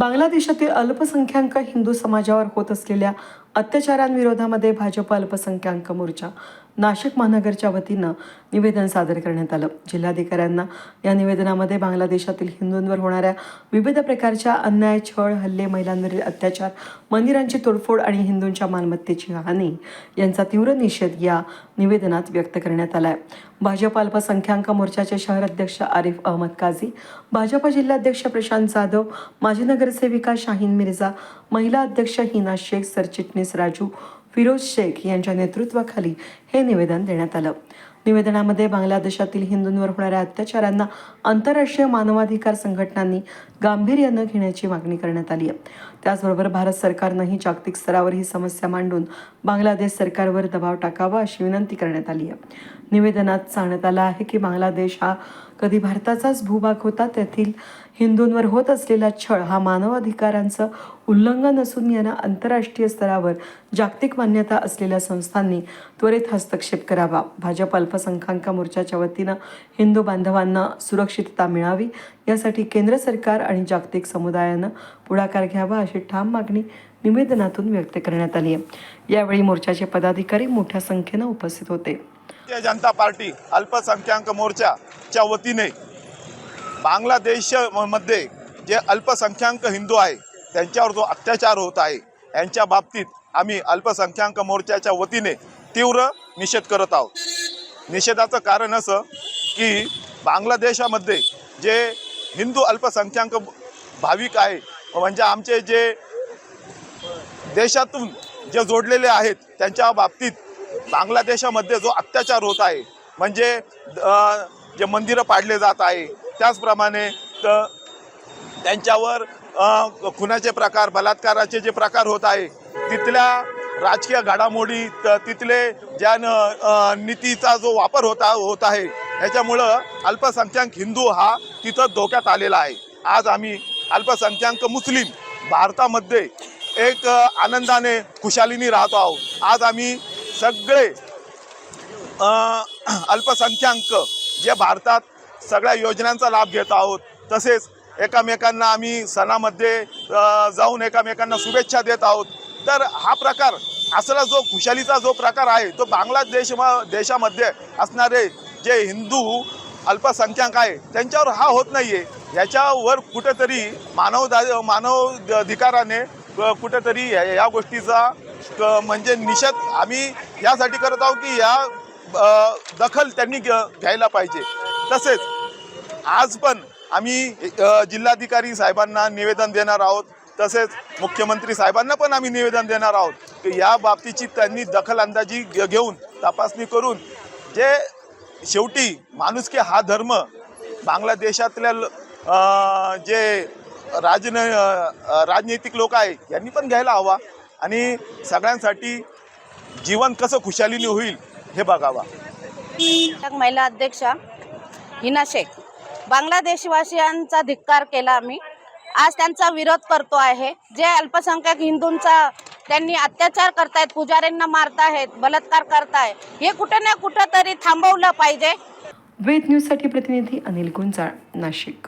बांगलादेशातील अल्पसंख्याक हिंदू समाजावर होत असलेल्या अत्याचारांविरोधामध्ये भाजप अल्पसंख्याक मोर्चा. नाशिक महानगरच्या वतीनं निवेदन सादर करण्यात आलं. जिल्हाधिकाऱ्यांना या निवेदनामध्ये बांगलादेशातील हिंदूंवर होणाऱ्या विविध प्रकारच्या अन्याय छळ हल्ले महिलांवरील अत्याचार मंदिरांची तोडफोड आणि हिंदूंच्या मालमत्तेची हानी यांचा तीव्र निषेध या निवेदनात व्यक्त करण्यात आला आहे भाजप अल्पसंख्याक मोर्चाचे शहर अध्यक्ष आरिफ अहमद काझी भाजप जिल्हाध्यक्ष प्रशांत जाधव माजी नगरसेविका शाहीन मिर्झा महिला अध्यक्ष हिना शेख सरचिटणीस राजू फिरोज शेख यांच्या नेतृत्वाखाली हे निवेदन देण्यात आलं. निवेदनामध्ये बांगलादेशातील हिंदूंवर होणाऱ्या अत्याचारांना आंतरराष्ट्रीय मानवाधिकार संघटनांनी गांभीर्यानं घेण्याची मागणी करण्यात आली आहे. त्याचबरोबर भारत सरकारनंही जागतिक स्तरावर ही समस्या मांडून बांगलादेश सरकारवर दबाव टाकावा अशी विनंती करण्यात आली आहे. निवेदनात सांगण्यात आलं आहे की बांगलादेश हा कधी भारताचाच भूभाग होता तेथील हिंदूंवर होत असलेला छळ हा मानवाधिकारांचं उल्लंघन असून यांना आंतरराष्ट्रीय स्तरावर जागतिक मान्यता असलेल्या संस्थांनी त्वरित हस्तक्षेप करावा. भाजप अल्पसंख्याक मोर्चाच्या वतीनं हिंदू बांधवांना सुरक्षितता मिळावी. यासाठी केंद्र सरकार आणि जागतिक समुदायानं पुढाकार घ्यावा अशी ठाम मागणी निवेदनातून व्यक्त करण्यात आली आहे. यावेळी मोर्चाचे पदाधिकारी मोठ्या संख्येनं उपस्थित होते. भारतीय जनता पार्टी अल्पसंख्याक मोर्चाच्या वतीने बांगलादेशमध्ये जे अल्पसंख्याक हिंदू आहे त्यांच्यावर जो अत्याचार होत आहे यांच्या बाबतीत आम्ही अल्पसंख्याक मोर्चाच्या वतीने तीव्र निषेध करत आहोत. निषेधाचं कारण असं की बांगलादेशामध्ये जे हिंदू अल्पसंख्याक भाविक आहे म्हणजे आमचे जे देशातून जे जोडलेले आहेत त्यांच्या बाबतीत बांगलादेशामध्ये जो अत्याचार होत आहे म्हणजे जे मंदिरं पाडले जात आहे त्याचप्रमाणे त- त्यांच्यावर खुनाचे प्रकार बलात्काराचे जे प्रकार होत आहे तिथल्या राजकीय घडामोडी तिथले ज्या न- नीतीचा जो वापर होता होत आहे याच्यामुळं अल्पसंख्याक हिंदू हा तिथं धोक्यात आलेला आहे. आज आम्ही अल्पसंख्याक मुस्लिम भारतामध्ये एक आनंदाने खुशालीने राहतो आहोत. आज आम्ही सगळे अल्पसंख्याक जे भारतात सगळ्या योजनांचा लाभ घेत आहोत तसेच एकामेकांना आम्ही सणामध्ये जाऊन एकामेकांना शुभेच्छा देत आहोत. तर हा प्रकार असला जो खुशालीचा जो प्रकार आहे तो बांगलादेश म- देशामध्ये असणारे जे हिंदू अल्पसंख्याक आहे त्यांच्यावर हा होत नाही आहे याच्यावर कुठेतरी मानव मानवाधिकाराने कुठेतरी या गोष्टीचा क- म्हणजे निषेध आम्ही यासाठी करत आहोत की या दखल त्यांनी घ्यायला पाहिजे. तसेच आज पण आम्ही जिल्हाधिकारी साहेबांना निवेदन देणार आहोत. तसेच मुख्यमंत्री साहेबांना पण आम्ही निवेदन देणार आहोत की या बाबतीची त्यांनी दखल अंदाजी घेऊन तपासणी करून जे शेवटी माणुसकी हा धर्म बांगलादेशातल्या जे राजन राजनैतिक लोक आहे यांनी पण घ्यायला हवा आणि सगळ्यांसाठी जीवन कसं खुशालीने होईल हे बघावा. महिला अध्यक्षा हिना शेख. बांगलादेशवासियांचा धिक्कार केला आम्ही. आज त्यांचा विरोध करतो आहे. जे अल्पसंख्याक हिंदूंचा त्यांनी अत्याचार करतायत पुजाऱ्यांना मारतायत बलात्कार करताय हे कुठे ना कुठं तरी थांबवलं पाहिजे. वेद न्यूजसाठी प्रतिनिधी अनिल गुंजाळ नाशिक.